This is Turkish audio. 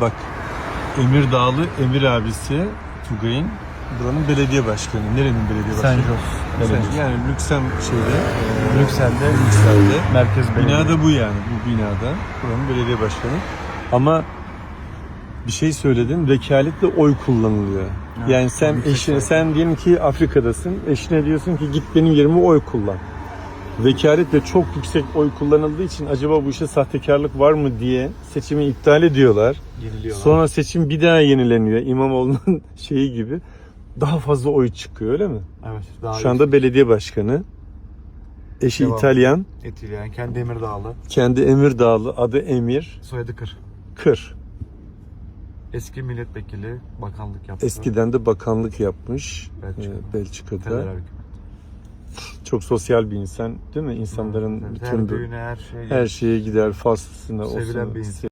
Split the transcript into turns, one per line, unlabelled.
Bak Emir Dağlı, Emir abisi Tugay'ın buranın belediye başkanı. Nerenin belediye başkanı?
Saint-Just Belediyesi.
Sen- Yani Lüksem şeyde, e,
Brüksel'de
Brüksel'de.
Merkez Belediyesi.
Binada bu yani, bu binada. Buranın belediye başkanı. Ama bir şey söyledin, vekaletle oy kullanılıyor.
Evet,
yani sen
yüksek
eşine,
oy.
sen diyelim ki Afrika'dasın, eşine diyorsun ki git benim yerime oy kullan. Vekaletle çok yüksek oy kullanıldığı için acaba bu işte sahtekarlık var mı diye seçimi iptal ediyorlar.
yeniliyorlar.
Sonra seçim bir daha yenileniyor. İmamoğlu'nun şeyi gibi. Daha fazla oy çıkıyor öyle mi?
evet, daha
Şu anda belediye başkanı. Eşi
Devam.
İtalyan.
etkileyen kendi Emirdağlı.
Kendi Emirdağlı. Adı Emir
Soyadı Kır.
Kır.
Eski milletvekili bakanlık yaptı.
Eskiden de bakanlık yapmış
Belçika.
e, Belçika'da.
Federal hükümet.
Çok sosyal bir insan değil mi? İnsanların
Evet,
bütün
her
bu-
düğüne her şeye
her şeye gider faslısına
Sevilen
olsun.
bir insan.